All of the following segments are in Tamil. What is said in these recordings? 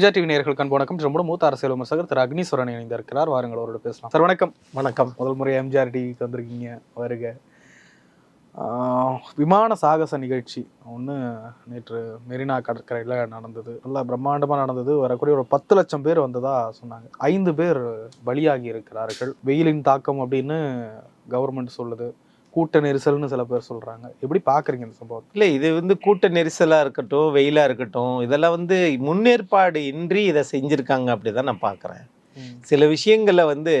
எம்ஜிஆர் டிவி நேயர்கள் கண் வணக்கம். ரொம்ப மூத்த அரசியல் விமர்சகர் திரு அக்னீஸ்வரன் இணைந்திருக்கிறார். வாருங்கள் அவரோட பேசலாம். சார் வணக்கம். வணக்கம். முதல் முறை எம்ஜிஆர் டிவிக்கு வந்திருக்கீங்க. வருக. விமான சாகச நிகழ்ச்சி. ஒன்று நேற்று மெரினா கடற்கரையில் நடந்தது. நல்லா பிரம்மாண்டமாக நடந்தது. வரக்கூடிய ஒரு பத்து லட்சம் பேர் வந்ததா சொன்னாங்க. ஐந்து பேர் பலியாகி இருக்கிறார்கள். வெயிலின் தாக்கம் அப்படின்னு கவர்மெண்ட் சொல்லுது. கூட்ட நெரிசல்னு சில பேர் சொல்றாங்க. எப்படி பாக்குறீங்க இந்த சம்பவத்தை? இல்லை இது வந்து கூட்ட நெரிசலாக இருக்கட்டும் வெயிலாக இருக்கட்டும் இதெல்லாம் வந்து முன்னேற்பாடு இன்றி இதை செஞ்சுருக்காங்க அப்படி தான் நான் பார்க்குறேன் சில விஷயங்களை வந்து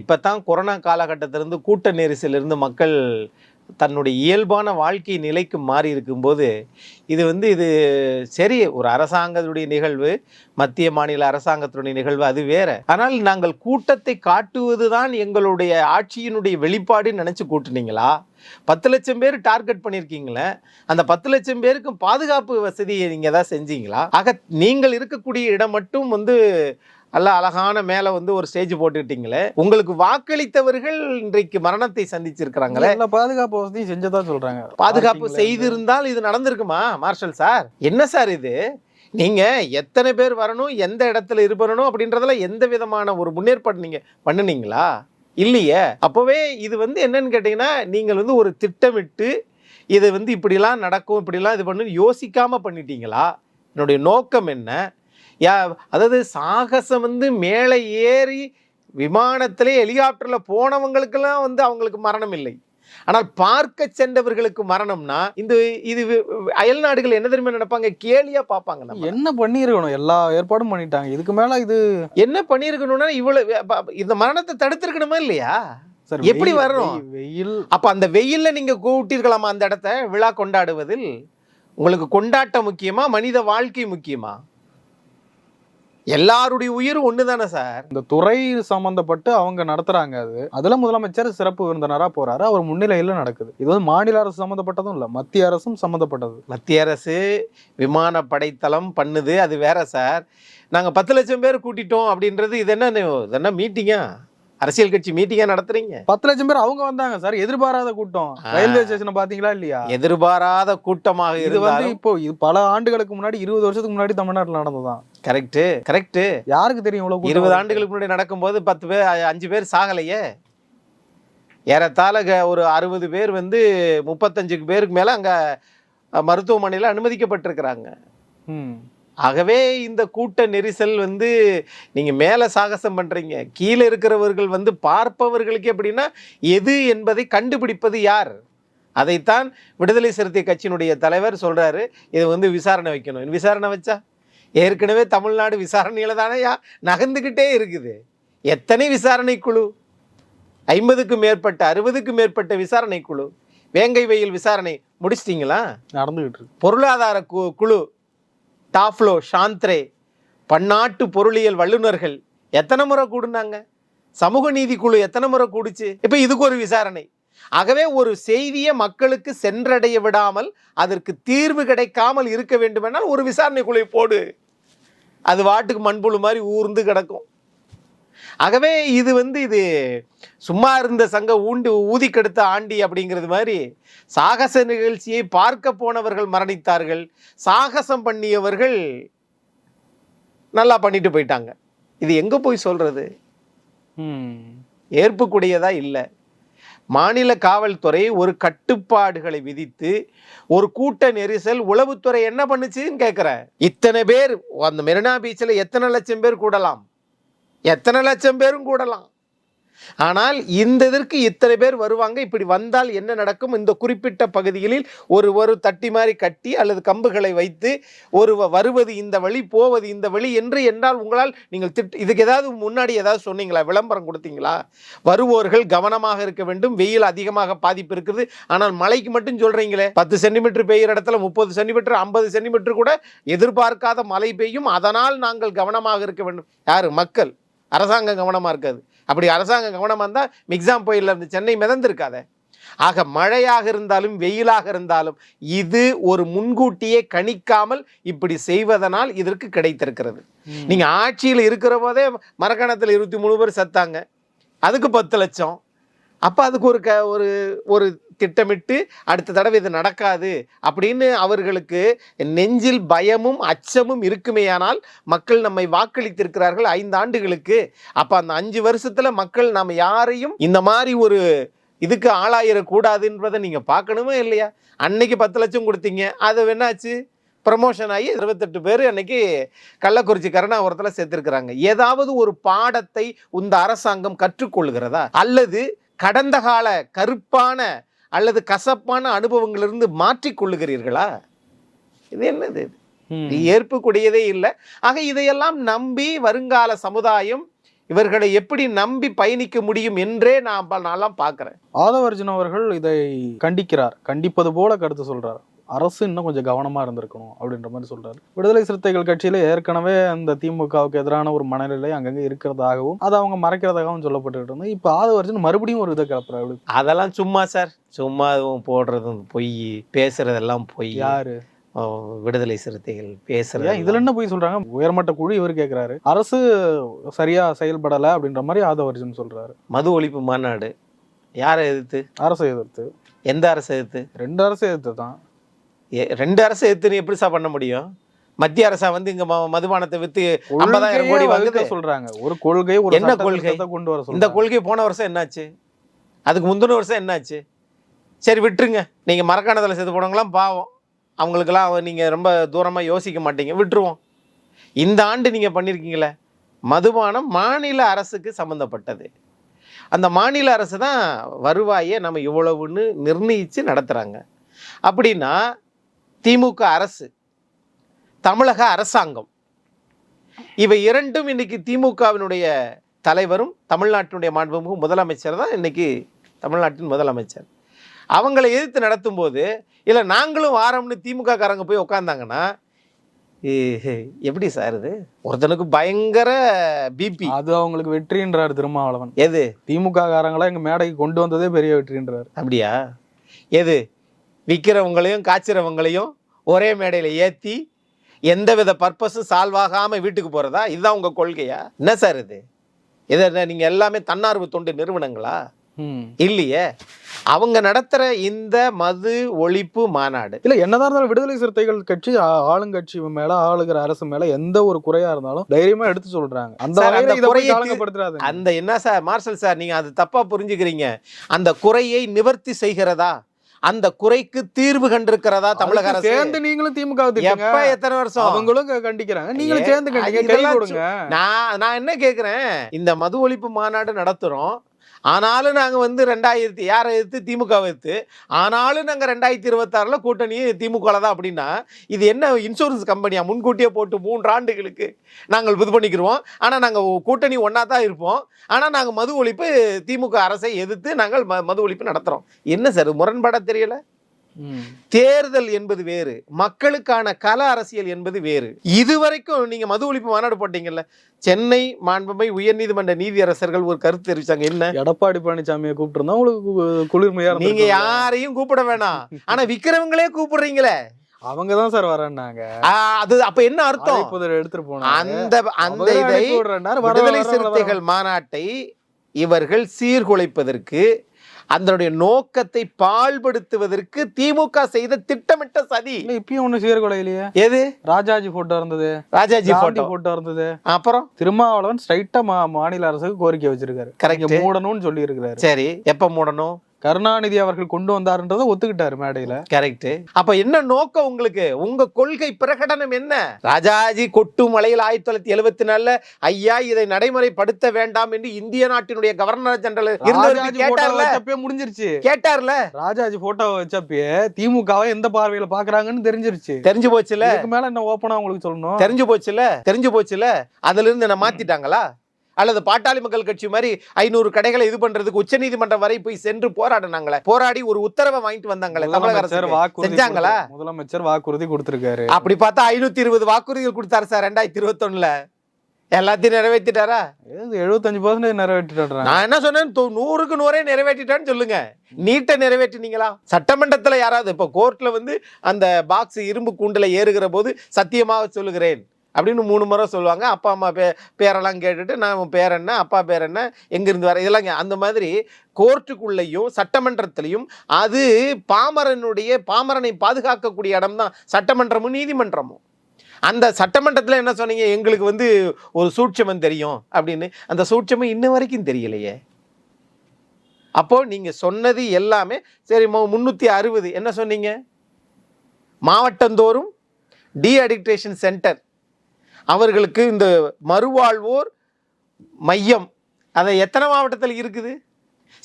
இப்போ தான் கொரோனா காலகட்டத்திலிருந்து கூட்ட நெரிசலிருந்து மக்கள் தன்னுடைய இயல்பான வாழ்க்கை நிலைக்கு மாறி இருக்கும்போது இது வந்து இது சரி ஒரு அரசாங்கத்துடைய நிகழ்வு மத்திய மாநில அரசாங்கத்தினுடைய நிகழ்வு அது வேற. ஆனால் நாங்கள் கூட்டத்தை காட்டுவது தான் எங்களுடைய ஆட்சியினுடைய வெளிப்பாடுன்னு நினச்சி கூட்டுனீங்களா? பத்து லட்சம் பேர் டார்கெட் பண்ணியிருக்கீங்களே அந்த பத்து லட்சம் பேருக்கும் பாதுகாப்பு வசதியை நீங்கள் ஏதாவது செஞ்சீங்களா? ஆக நீங்கள் இருக்கக்கூடிய இடம் மட்டும் வந்து நல்ல அழகான மேலே வந்து ஒரு ஸ்டேஜ் போட்டுக்கிட்டீங்களே. உங்களுக்கு வாக்களித்தவர்கள் இன்றைக்கு மரணத்தை சந்திச்சிருக்கிறாங்களே. எல்லா பாதுகாப்பு வசதியும் செஞ்சதா சொல்றாங்க. பாதுகாப்பு செய்திருந்தால் இது நடந்திருக்குமா மார்ஷல் சார்? என்ன சார் இது? நீங்க எத்தனை பேர் வரணும் எந்த இடத்துல இருப்பணும் அப்படின்றதுல எந்த விதமான ஒரு முன்னேற்பாடு நீங்க பண்ணுனீங்களா? இல்லையே. அப்போவே இது வந்து என்னன்னு கேட்டிங்கன்னா நீங்கள் வந்து ஒரு திட்டமிட்டு இது வந்து இப்படிலாம் நடக்கும் இப்படிலாம் இது பண்ணு யோசிக்காம பண்ணிட்டீங்களா? என்னுடைய நோக்கம் என்ன? யா அதாவது சாகசம் வந்து மேலே ஏறி விமானத்திலே ஹெலிகாப்டரில் போனவங்களுக்கெல்லாம் வந்து அவங்களுக்கு மரணம் இல்லை. ஆனால் பார்க்க சென்றவர்களுக்கு மரணம்னா இந்த இது அயல் நாடுகள் என்ன தெரியுமா நினைப்பாங்க? கேலியா பார்ப்பாங்க நம்ம என்ன பண்ணிருக்கணும் எல்லா ஏற்பாடும் பண்ணிட்டாங்க. இதுக்கு மேல இது என்ன பண்ணியிருக்கணும்னா இவ்வளவு இந்த மரணத்தை தடுத்திருக்கணுமா இல்லையா? எப்படி வரணும்? வெயில், வெயில். அப்ப அந்த வெயில்ல நீங்க கூட்டிருக்கலாமா அந்த இடத்த? விழா கொண்டாடுவதில் உங்களுக்கு கொண்டாட்டம் முக்கியமா? மனித வாழ்க்கை முக்கியமா? எல்லாருடைய உயிரும் ஒண்ணு தானே சார்? இந்த துறை சம்பந்தப்பட்டு அவங்க நடத்துறாங்க அது. அதுல முதலமைச்சர் சிறப்பு விருந்தினரா போறாரு. அவர் முன்னிலையில நடக்குது. இது வந்து மாநில அரசு சம்பந்தப்பட்டதும் இல்ல மத்திய அரசும் சம்பந்தப்பட்டது. மத்திய அரசு விமான படைத்தளம் பண்ணுது. அது வேற சார். நாங்க பத்து லட்சம் பேர் கூட்டிட்டோம் அப்படின்றது இது என்ன இது என்ன மீட்டிங்கா? அரசியல் கட்சி மீட்டிங்கா நடத்துறீங்க? பத்து லட்சம் பேர் அவங்க வந்தாங்க சார். எதிர்பாராத கூட்டம். ரயில்வே ஸ்டேஷனை பாத்தீங்களா இல்லையா? எதிர்பாராத கூட்டமாக இது வந்து இப்போ இது பல ஆண்டுகளுக்கு முன்னாடி இருபது வருஷத்துக்கு முன்னாடி தமிழ்நாட்டுல நடந்ததுதான் கரெக்ட் கரெக்ட் யாருக்கு தெரியும் இவ்வளவு இருபது? ஆண்டுகளுக்கு முன்னாடி நடக்கும்போது பத்து பேர் அஞ்சு பேர் சாகலையே. ஏறத்தாழ ஒரு அறுபது பேர் வந்து முப்பத்தஞ்சுக்கு பேருக்கு மேல அங்க மருத்துவமனையில அனுமதிக்கப்பட்டிருக்கிறாங்க. ம். ஆகவே இந்த கூட்ட நெரிசல் வந்து நீங்க மேல சாகசம் பண்றீங்க. கீழே இருக்கிறவர்கள் வந்து பார்ப்பவர்களுக்கு எப்படின்னா எது என்பதை கண்டுபிடிப்பது யார்? அதைத்தான் விடுதலை சிறுத்தை கட்சியினுடைய தலைவர் சொல்றாரு. இது வந்து விசாரணை வைக்கணும். விசாரணை வச்சா? ஏற்கனவே தமிழ்நாடு விசாரணையில தானேயா? நகர்ந்துக்கிட்டே இருக்குது. எத்தனை விசாரணை குழு? ஐம்பதுக்கும் மேற்பட்ட அறுபதுக்கும் மேற்பட்ட விசாரணை குழு. வேங்கை வெயில் விசாரணை முடிச்சிட்டிங்களா? நடந்துகிட்டு இருக்கு. பொருளாதார கு- குழு டாஃப்லோ சாந்த்ரே பன்னாட்டு பொருளியல் வல்லுநர்கள் எத்தனை முறை கூடுனாங்க? சமூக நீதி குழு எத்தனை முறை கூடுச்சு? இப்போ இதுக்கு ஒரு விசாரணை. ஆகவே ஒரு செய்தியை மக்களுக்கு சென்றடைய விடாமல் அதற்கு தீர்வு கிடைக்காமல் இருக்க வேண்டுமென்றால் ஒரு விசாரணை குழு போடு. அது வாட்டுக்கு மண்புழு மாதிரி ஊர்ந்து கிடக்கும். ஆகவே இது வந்து இது சும்மா இருந்த சங்க ஊண்டு ஊதி கெடுத்த ஆண்டி அப்படிங்கிறது மாதிரி சாகச நிகழ்ச்சியை பார்க்க போனவர்கள் மரணித்தார்கள். சாகசம் பண்ணியவர்கள் நல்லா பண்ணிட்டு போயிட்டாங்க. இது எங்க போய் சொல்றது? ம். ஏற்புக்குடையதா இல்லை. மாநில காவல்துறை ஒரு கட்டுப்பாடுகளை விதித்து ஒரு கூட்ட நெரிசல் உளவுத்துறை என்ன பண்ணுச்சுன்னு கேட்குறேன் இத்தனை பேர் அந்த மெரினா பீச்சில் எத்தனை லட்சம் பேர் கூடலாம்? எத்தனை லட்சம் பேரும் கூடலாம். ஆனால் இந்த இதற்கு இத்தனை பேர் வருவாங்க. இப்படி வந்தால் என்ன நடக்கும்? இந்த குறிப்பிட்ட பகுதிகளில் ஒரு ஒரு தட்டி மாதிரி கட்டி அல்லது கம்புகளை வைத்து ஒரு வ- வருவது இந்த வழி போவது இந்த வழி என்று என்றால் உங்களால் நீங்கள் திட் இதுக்கு ஏதாவது முன்னாடி ஏதாவது சொன்னீங்களா? விளம்பரம் கொடுத்தீங்களா? வருவோர்கள் கவனமாக இருக்க வேண்டும். வெயில் அதிகமாக பாதிப்பு இருக்குது. ஆனால் மழைக்கு மட்டும் சொல்றீங்களே. பத்து சென்டிமீட்டர் பெய்கிற இடத்துல முப்பது சென்டிமீட்டர் ஐம்பது சென்டிமீட்டர் கூட எதிர்பார்க்காத மழை பெய்யும். அதனால் நாங்கள் கவனமாக இருக்க வேண்டும். யாரு? மக்கள். அரசாங்கம் கவனமாக இருக்காது. அப்படி அரசாங்கம் கவனமாக இருந்தால் மிக்ஸாம் புயலில் இருந்து சென்னை மிதந்திருக்காதே. ஆக மழையாக இருந்தாலும் வெயிலாக இருந்தாலும் இது ஒரு முன்கூட்டியே கணிக்காமல் இப்படி செய்வதனால் இதற்கு கிடைத்திருக்கிறது. ம். நீங்க ஆட்சியில் இருக்கிற போதே மரக்கணத்தில் இருபத்தி மூணு பேர் செத்தாங்க. அதுக்கு பத்து லட்சம். அப்போ அதுக்கு ஒரு க ஒரு ஒரு திட்டமிட்டு அடுத்த தடவை இது நடக்காது அப்படின்னு அவர்களுக்கு நெஞ்சில் பயமும் அச்சமும் இருக்குமேயானால் மக்கள் நம்மை வாக்களித்திருக்கிறார்கள் ஐந்து ஆண்டுகளுக்கு. அப்போ அந்த அஞ்சு வருஷத்தில் மக்கள் நம்ம யாரையும் இந்த மாதிரி ஒரு இதுக்கு ஆளாயிடக்கூடாதுன்றதை நீங்கள் பார்க்கணுமே இல்லையா? அன்னைக்கு பத்து லட்சம் கொடுத்தீங்க அது என்னாச்சு? ப்ரமோஷன் ஆகி இருபத்தெட்டு பேர் அன்னைக்கு கள்ளக்குறிச்சி கருணாபுரத்தில் சேர்த்துருக்குறாங்க. ஏதாவது ஒரு பாடத்தை இந்த அரசாங்கம் கற்றுக்கொள்கிறதா? அல்லது கடந்த கால கருப்பான அல்லது கசப்பான அனுபவங்களிலிருந்து மாற்றிக் கொள்ளுகிறீர்களா இது என்னது இது? ஏற்புக்கூடியதே இல்லை. ஆக இதையெல்லாம் நம்பி வருங்கால சமுதாயம் இவர்களை எப்படி நம்பி பயணிக்க முடியும் என்றே நான் நான்லாம் பார்க்குறேன். ஆதவர்ஜுன் அவர்கள் இதை கண்டிக்கிறார். கண்டிப்பது போல கருத்து சொல்றார். அரசு இன்னும் கொஞ்சம் கவனமா இருந்திருக்கணும் அப்படின்ற மாதிரி சொல்றாரு. விடுதலை சிறுத்தைகள் கட்சியில ஏற்கனவே அந்த திமுகவுக்கு எதிரான ஒரு மனநிலை அங்கங்க இருக்கிறதாகவும் அதை அவங்க மறைக்கிறதாகவும் சொல்லப்பட்டுக்கிட்டு இருந்தது. இப்போ ஆதவர்ஜுன் மறுபடியும் ஒரு இதை கிளப்புறாரு. அதெல்லாம் சும்மா சார். சும்மா இதுவும் போடுறதும் பொய் பேசுறதெல்லாம் பொய். யாரு? விடுதலை சிறுத்தைகள் பேசுறது. இதுல என்ன போய் சொல்றாங்க? உயர்மட்ட குழு இவர் கேக்குறாரு. அரசு சரியா செயல்படல அப்படின்ற மாதிரி ஆதவர்ஜுன் சொல்றாரு. மது ஒழிப்பு மாநாடு. யாரை எதிர்த்து? அரசை எதிர்த்து. எந்த அரசை எதிர்த்து? ரெண்டு அரசு எதிர்த்து தான். ரெண்டு அரசை எதிர்த்து எப்படி சார் பண்ண முடியும்? மத்திய அரசா வந்து இங்க மதுபானத்தை வித்து ஐம்பதாயிரம் கோடி வகுக்க சொல்றாங்க. ஒரு கொள்கை ஒரு என்ன கொள்கை? கொண்டு வர இந்த கொள்கை போன வருஷம் என்னாச்சு? அதுக்கு முந்தின வருஷம் என்னாச்சு? சரி விட்டுருங்க. நீங்க மரக்காணத்தில் செத்து போனவங்களாம் பாவம். அவங்களுக்கெல்லாம் அவ- நீங்க ரொம்ப தூரமா யோசிக்க மாட்டீங்க. விட்டுருவோம். இந்த ஆண்டு நீங்க பண்ணியிருக்கீங்களே மதுபானம் மாநில அரசுக்கு சம்மந்தப்பட்டது அந்த மாநில அரசு தான் வருவாயை நம்ம இவ்வளவுன்னு நிர்ணயித்து நடத்துகிறாங்க அப்படின்னா திமுக அரசு தமிழக அரசாங்கம் இவை இரண்டும் இன்னைக்கு திமுகவினுடைய தலைவரும் தமிழ்நாட்டினுடைய மாண்புமிகு முதலமைச்சர் தான் இன்னைக்கு தமிழ்நாட்டின் முதலமைச்சர். அவங்களை எதிர்த்து நடத்தும்போது இல்லை நாங்களும் வாரோம்னு திமுக காரங்க போய் உட்காந்தாங்கன்னா எப்படி சார் இது? ஒருத்தனுக்கு பயங்கர பிபி அது அவங்களுக்கு வெற்றின்றாரு திருமாவளவன். எது? திமுக காரங்களா எங்க மேடைக்கு கொண்டு வந்ததே பெரிய வெற்றின்றாரு. அப்படியா? எது? விற்கிறவங்களையும் காய்ச்சிறவங்களையும் ஒரே மேடையில் ஏற்றி எந்தவித பர்பஸும் சால்வ் ஆகாம வீட்டுக்கு போகிறதா இதுதான் உங்கள் கொள்கையா? என்ன சார் இது? இதை என்ன நீங்கள் எல்லாமே தன்னார்வ தொண்டு நிறுவனங்களா. இல்லையே. அவங்க நடத்துகிற இந்த மது ஒழிப்பு மாநாடு. இல்ல என்னதான் இருந்தாலும் விடுதலை சிறுத்தைகள் கட்சி ஆளுங்கட்சி மேல ஆளுகிற அரசு மேல எந்த ஒரு குறையா இருந்தாலும் தைரியமா எடுத்து சொல்றாங்க. அந்த அந்த என்ன சார் மார்ஷல் சார் நீங்கள் அது தப்பாக புரிஞ்சுக்கிறீங்க. அந்த குறையை நிவர்த்தி செய்கிறதா? அந்த குறைக்கு தீர்வு கண்டிருக்கிறதா தமிழக அரசு? சேர்ந்து நீங்களும் திமுக எப்ப எத்தனை வருஷம்? அவங்களும் கண்டிக்கிறாங்க. நீங்களும் சேர்ந்து கண்டிங்க. நான் நான் என்ன கேட்குறேன் இந்த மது ஒழிப்பு மாநாடு நடத்துகிறோம் ஆனாலும் நாங்கள் வந்து ரெண்டாயிரத்தி யாரை எதிர்த்து? திமுக எதிர்த்து. ஆனாலும் நாங்கள் ரெண்டாயிரத்தி இருபத்தாறில் கூட்டணி திமுகவில் தான். அப்படின்னா இது என்ன இன்சூரன்ஸ் கம்பெனியாக முன்கூட்டியே போட்டு மூன்று ஆண்டுகளுக்கு நாங்கள் இது பண்ணிக்கிறோம் ஆனால் நாங்கள் கூட்டணி ஒன்றா தான் இருப்போம். ஆனால் நாங்கள் மது ஒழிப்பு திமுக அரசை எதிர்த்து நாங்கள் ம மது ஒழிப்பு நடத்துகிறோம் என்ன சார் முரண்பட தெரியலை? தேர்தல் என்பது வேறு மக்களுக்கான கல அரசியல் என்பது வேறு. இதுவரைக்கும் நீங்க மது ஒழிப்பு மாநாடு போட்டீங்கல்ல சென்னை மாண்புமை உயர்நீதிமன்ற நீதியரசர்கள் ஒரு கருத்து தெரிவிச்சாங்க என்ன? எடப்பாடி பழனிசாமியை கூப்பிட்டு இருந்தா உங்களுக்கு குளிர்மையா நீங்க. யாரையும் கூப்பிட வேணாம். ஆனா விக்கிறவங்களே கூப்பிடுறீங்களே. அவங்க தான் சார் வரேன்னாங்க. அது அப்ப என்ன அர்த்தம்? எடுத்துட்டு போனாங்க. அந்த அந்த இதை விடுதலை சிறுத்தைகள் மாநாட்டை இவர்கள் சீர்குலைப்பதற்கு அதனுடைய நோக்கத்தை பாழ்படுத்துவதற்கு திமுக செய்த திட்டமிட்ட சதி. இப்பயும் ஒண்ணு சீர்குலை இல்லையே எது? ராஜாஜி போட்டோ இருந்தது. ராஜாஜி போட்டோ போட்டோ இருந்தது. அப்புறம்? திருமாவளவன் ஸ்ட்ரைட்டா மாநில அரசுக்கு கோரிக்கை வச்சிருக்காரு. இங்க மூடணும்னு சொல்லி இருக்காரு சரி எப்ப மூடணும்? கருணாநிதி அவர்கள் கொண்டு வந்தாருன்றதை ஒத்துக்கிட்டாரு மேடையில. கரெக்ட் அப்ப என்ன நோக்கம் உங்களுக்கு? உங்க கொள்கை பிரகடனம் என்ன? ராஜாஜி கொட்டு மலையில் ஆயிரத்தி தொள்ளாயிரத்தி எழுபத்தி நாலுல ஐயா இதை நடைமுறைப்படுத்த வேண்டாம் என்று இந்திய நாட்டினுடைய கவர்னர் ஜெனரல் கேட்டார்ல? முடிஞ்சிருச்சு. கேட்டார்ல? ராஜாஜி போட்டோ வச்சப்பே திமுகவை எந்த பார்வையில பாக்குறாங்கன்னு தெரிஞ்சிருச்சு. தெரிஞ்சு போச்சுல? இதுக்கு மேல என்ன ஓப்பனா உங்களுக்கு சொல்லணும்? தெரிஞ்சு போச்சுல? தெரிஞ்சு போச்சுல? அதுல இருந்து என்ன மாத்திட்டாங்களா? அல்லது பாட்டாளி மக்கள் கட்சி மாதிரி ஐநூறு கடைகளை இது பண்றதுக்கு உச்சநீதிமன்றம் வரை போய் சென்று போராடினாங்களே. போராடி ஒரு உத்தரவை வாங்கிட்டு வந்தாங்களே தமிழக அரசு வாக்குறுதி செஞ்சாங்களா? முதலமைச்சர் வாக்குறுதி கொடுத்திருக்காரு. அப்படி பார்த்தா ஐநூத்தி இருபது வாக்குறுதிகள் கொடுத்தாரு சார் ரெண்டாயிரத்தி இருபத்தொன்னுல. எல்லாத்தையும் நிறைவேற்றிட்டாரா? எழுபத்தஞ்சு பர்சன்டேஜ் நிறைவேற்றிட்டாங்க நான் என்ன சொன்னேன்? நூறுக்கு நூறே நிறைவேற்றிட்டான்னு சொல்லுங்க. நீட்டை நிறைவேற்றினீங்களா? சட்டமன்றத்துல யாராவது இப்போ கோர்ட்ல வந்து அந்த பாக்ஸ் இரும்பு கூண்டுல ஏறுகிற போது சத்தியமாக சொல்லுகிறேன். அப்படின்னு மூணு முறை சொல்லுவாங்க. அப்பா அம்மா பே பேரெல்லாம் கேட்டுட்டு நான் உன் பேர் என்ன அப்பா பேர் என்ன எங்கேருந்து வர? இதெல்லாம் அந்த மாதிரி கோர்ட்டுக்குள்ளேயும் சட்டமன்றத்திலையும் அது பாமரனுடைய பாமரனை பாதுகாக்கக்கூடிய இடம் தான் சட்டமன்றமும் நீதிமன்றமும். அந்த சட்டமன்றத்தில் என்ன சொன்னீங்க? எங்களுக்கு வந்து ஒரு சூட்சமம் தெரியும் அப்படின்னு. அந்த சூட்சமம் இன்ன வரைக்கும் தெரியலையே. அப்போது நீங்கள் சொன்னது எல்லாமே சரி முந்நூற்றி அறுபது. என்ன சொன்னீங்க? மாவட்டந்தோறும் டி அடிக்டேஷன் சென்டர் அவர்களுக்கு இந்த மறுவாழ்வோர் மையம். அதை எத்தனை மாவட்டத்தில் இருக்குது?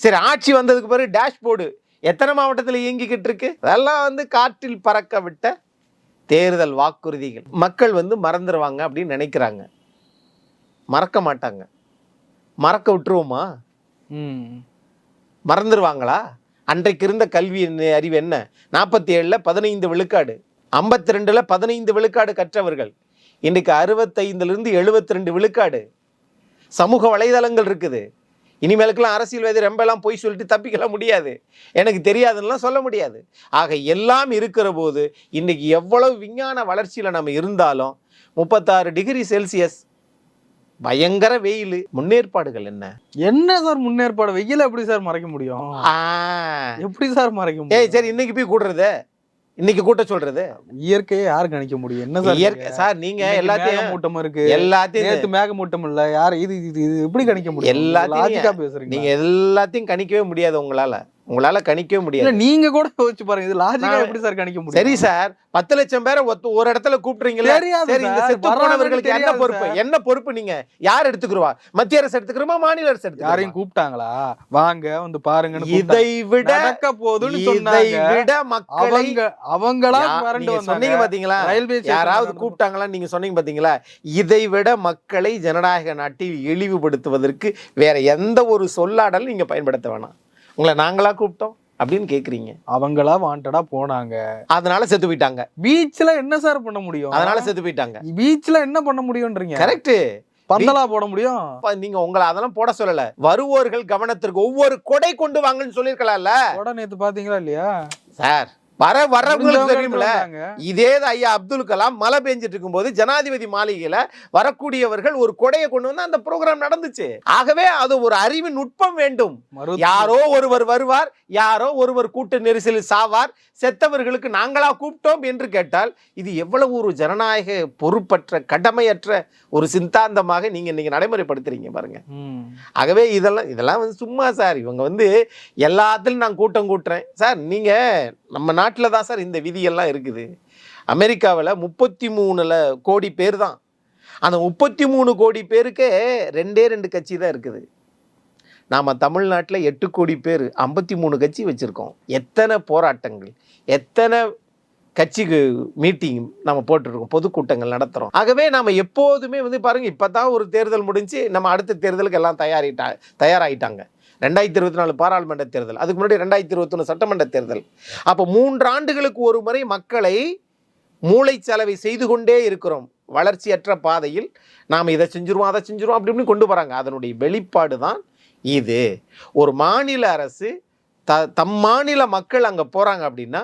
சரி ஆட்சி வந்ததுக்கு பிறகு டேஷ்போர்டு எத்தனை மாவட்டத்தில் இயங்கிக்கிட்டு இருக்கு? அதெல்லாம் வந்து காற்றில் பறக்க விட்ட தேர்தல் வாக்குறுதிகள். மக்கள் வந்து மறந்துடுவாங்க அப்படின்னு நினைக்கிறாங்க. மறக்க மாட்டாங்க. மறக்க விட்டுருவோமா? மறந்துடுவாங்களா அன்றைக்கு இருந்த கல்வி அறிவு என்ன? நாற்பத்தி ஏழில் பதினைந்து விழுக்காடு. ஐம்பத்தி ரெண்டில் பதினைந்து விழுக்காடு கற்றவர்கள். இன்றைக்கு அறுபத்தைந்துலேருந்து எழுபத்தி ரெண்டு விழுக்காடு. சமூக வலைதளங்கள் இருக்குது. இனிமேலுக்கெல்லாம் அரசியல்வாதி ரொம்ப எல்லாம் போய் சொல்லிட்டு தப்பிக்கலாம் முடியாது. எனக்கு தெரியாதுன்னெலாம் சொல்ல முடியாது. ஆக எல்லாம் இருக்கிற போது இன்னைக்கு எவ்வளவு விஞ்ஞான வளர்ச்சியில் நம்ம இருந்தாலும் முப்பத்தாறு டிகிரி செல்சியஸ் பயங்கர வெயில். முன்னேற்பாடுகள் என்ன? என்ன சார் முன்னேற்பாடு? வெயில எப்படி சார் மறைக்க முடியும்? எப்படி சார் மறைக்க ஏய் முடியும்? சரி இன்னைக்கு போய் கூடுறது. இன்னைக்கு கூட்ட சொல்றது? இயற்கையை யாரு கணிக்க முடியும்? என்ன சார் இயற்கை சார் நீங்க எல்லாத்தையும் மூட்டம் இருக்கு. எல்லாத்தையும் நேத்து மேகமூட்டம் இல்ல யாரு இது இது இது எப்படி கணிக்க முடியும்? எல்லாத்தையும் பேசுறீங்க நீங்க எல்லாத்தையும் கணிக்கவே முடியாது உங்களால. உங்களால கணிக்கவே முடியாது. நீங்க கூட யோசிச்சு பாருங்க. இது லாஜிக்கா எப்படி சார் கணிக்க முடியும்? சரி சார் பத்து லட்சம் பேரை ஒத்து ஒரு இடத்துல கூப்பிடுறீங்களா சரி இந்த. செத்து போனவர்களுக்கு என்ன பொறுப்பு. என்ன பொறுப்பு நீங்க? யார் எடுத்துக்குருவா? மத்திய அரசு எடுத்துக்கிறோமா மாநில அரசு யாரையும் எடுத்துக்கிறோமா கூப்பிட்டாங்களா? வாங்க வந்து பாருங்கன்னு இதை விட நடக்க போகுதுன்னு இதை விட மக்களை அவங்க அவங்களா சொன்னீங்க பாத்தீங்களா? ரயில்வே யாராவது கூப்பிட்டாங்களா? நீங்க சொன்னீங்க பாத்தீங்களா? இதை விட மக்களை ஜனநாயக நாட்டில் இழிவுபடுத்துவதற்கு வேற எந்த ஒரு சொல்லாடல் நீங்க பயன்படுத்த வேணாம். உங்களை நாங்களா கூப்பிட்டோம் அப்படின்னு கேக்குறீங்க. அவங்களா வாண்டடா போனாங்க. அதனால செத்து போயிட்டாங்க. பீச்ல என்ன சார் பண்ண முடியும்? அதனால செத்து போயிட்டாங்க. பீச்ல என்ன பண்ண முடியும்ன்றீங்க? கரெக்ட் பந்தலா போட முடியும்? நீங்க உங்களை அதெல்லாம் போட சொல்லல. வருவோர்கள் கவனத்திற்கு ஒவ்வொரு கொடை கொண்டு வாங்கன்னு சொல்லிருக்கலாம்ல கூட நேத்து பாத்தீங்களா இல்லையா? சார் வர வர்றவங்களுக்கு தெரியும்ல. இதே தான் ஐயா அப்துல் கலாம் மழை பெஞ்சிட்டு இருக்கும்போது ஜனாதிபதி மாளிகையில வரக்கூடியவர்கள் ஒரு கொடையை கொண்டு வந்து அந்த ப்ரோக்ராம் நடந்துச்சு. ஆகவே அது ஒரு அறிவு நுட்பம் வேண்டும். யாரோ ஒருவர் வருவார் யாரோ ஒருவர் கூட்ட நெரிசலில் சாவார் செத்தவர்களுக்கு நாங்களா கூப்பிட்டோம் என்று கேட்டால் இது எவ்வளவு ஒரு ஜனநாயக பொறுப்பற்ற கடமையற்ற ஒரு சித்தாந்தமாக நீங்க இன்னைக்கு நடைமுறைப்படுத்துறீங்க பாருங்க. ஆகவே இதெல்லாம் இதெல்லாம் வந்து சும்மா சார் இவங்க வந்து எல்லாத்துலையும் நான் கூட்டம் கூட்டுறேன். சார் நீங்கள் நம்ம நாட்டில் தான் சார் இந்த விதியெல்லாம் இருக்குது. அமெரிக்காவில் முப்பத்தி மூணில் கோடி பேர் தான். அந்த முப்பத்தி மூணு கோடி பேருக்கு ரெண்டே ரெண்டு கட்சி தான் இருக்குது. நாம் தமிழ்நாட்டில் எட்டு கோடி பேர் ஐம்பத்தி மூணு கட்சி வச்சுருக்கோம். எத்தனை போராட்டங்கள் எத்தனை கட்சிக்கு மீட்டிங் நம்ம போட்டுருக்கோம் பொதுக்கூட்டங்கள் நடத்துகிறோம் ஆகவே நாம் எப்போதுமே வந்து பாருங்கள் இப்போ தான் ஒரு தேர்தல் முடிஞ்சு நம்ம அடுத்த தேர்தலுக்கு எல்லாம் தயாரிட்டா தயாராகிட்டாங்க ரெண்டாயிரத்தி இருபத்தி நாலு பாராளுமன்ற தேர்தல் அதுக்கு முன்னாடி ரெண்டாயிரத்தி இருபத்தொன்று சட்டமன்ற தேர்தல். அப்போ மூன்று ஆண்டுகளுக்கு ஒரு முறை மக்களை மூளைச்சலவை செய்து கொண்டே இருக்கிறோம். வளர்ச்சியற்ற பாதையில் நாம் இதை செஞ்சுருவோம் அதை செஞ்சுருவோம் அப்படி இப்படின்னு கொண்டு வராங்க. அதனுடைய வெளிப்பாடு தான் இது. ஒரு மாநில அரசு த தம் மாநில மக்கள் அங்கே போகிறாங்க அப்படின்னா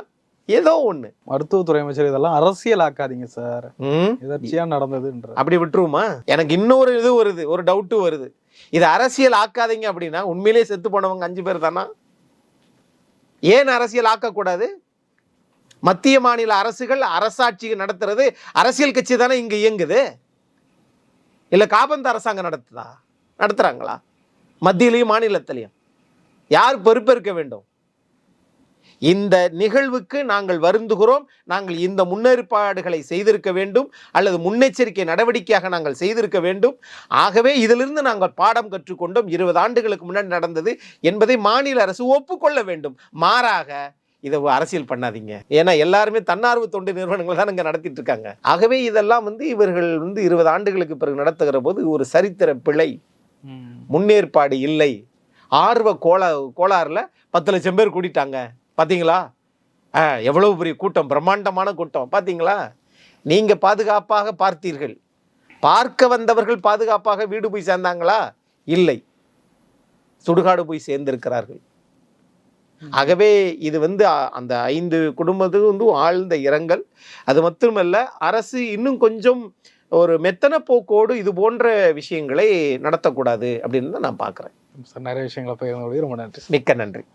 ஏதோ ஒன்று மருத்துவத்துறை அமைச்சர் இதெல்லாம் அரசியல் ஆக்காதீங்க சார். ம். எதர்ச்சியா நடந்ததுன்ற. அப்படி விட்டுருவோமா? எனக்கு இன்னொரு இது வருது ஒரு டவுட்டு வருது. இது அரசியல் ஆக்காதீங்க அப்படின்னா உண்மையிலேயே செத்து போனவங்க அஞ்சு பேர் தானா? ஏன் அரசியல் ஆக்கக்கூடாது? மத்திய மாநில அரசுகள் அரசாட்சி நடத்துறது அரசியல் கட்சி தானே இங்க இயங்குது. இல்ல காபந்து அரசாங்கம் நடத்துதா? நடத்துறாங்களா? மத்தியிலையும் மாநிலத்திலையும். யார் பொறுப்பேற்க வேண்டும்? இந்த நிகழ்வுக்கு நாங்கள் வருந்துகிறோம். நாங்கள் இந்த முன்னேற்பாடுகளை செய்திருக்க வேண்டும். அல்லது முன்னெச்சரிக்கை நடவடிக்கையாக நாங்கள் செய்திருக்க வேண்டும். ஆகவே இதிலிருந்து நாங்கள் பாடம் கற்றுக்கொண்டோம். இருபது ஆண்டுகளுக்கு முன்னாடி நடந்தது என்பதை மாநில அரசு ஒப்புக்கொள்ள வேண்டும். மாறாக இதை அரசியல் பண்ணாதீங்க. ஏன்னா எல்லாருமே தன்னார்வ தொண்டு நிறுவனங்கள் தான் இங்கே நடத்திட்டு இருக்காங்க. ஆகவே இதெல்லாம் வந்து இவர்கள் வந்து இருபது ஆண்டுகளுக்கு பிறகு நடத்துகிற போது ஒரு சரித்திர பிழை. முன்னேற்பாடு இல்லை. ஆர்வ கோளா கோளாறுல பத்து லட்சம் பேர் கூட்டிட்டாங்க பார்த்தீங்களா ஆ எவ்வளவு பெரிய கூட்டம் பிரம்மாண்டமான கூட்டம் பார்த்தீங்களா நீங்க பாதுகாப்பாக பார்த்தீர்கள். பார்க்க வந்தவர்கள் பாதுகாப்பாக வீடு போய் சேர்ந்தாங்களா? இல்லை. சுடுகாடு போய் சேர்ந்திருக்கிறார்கள். ஆகவே இது வந்து அந்த ஐந்து குடும்பத்துக்கு வந்து ஆழ்ந்த இரங்கல். அது மட்டுமல்ல அரசு இன்னும் கொஞ்சம் ஒரு மெத்தன போக்கோடு இது போன்ற விஷயங்களை நடத்தக்கூடாது அப்படின்னு தான் நான் பார்க்குறேன். சார் நிறைய விஷயங்களை பகிர்ந்து ரொம்ப நன்றி மிக்க நன்றி.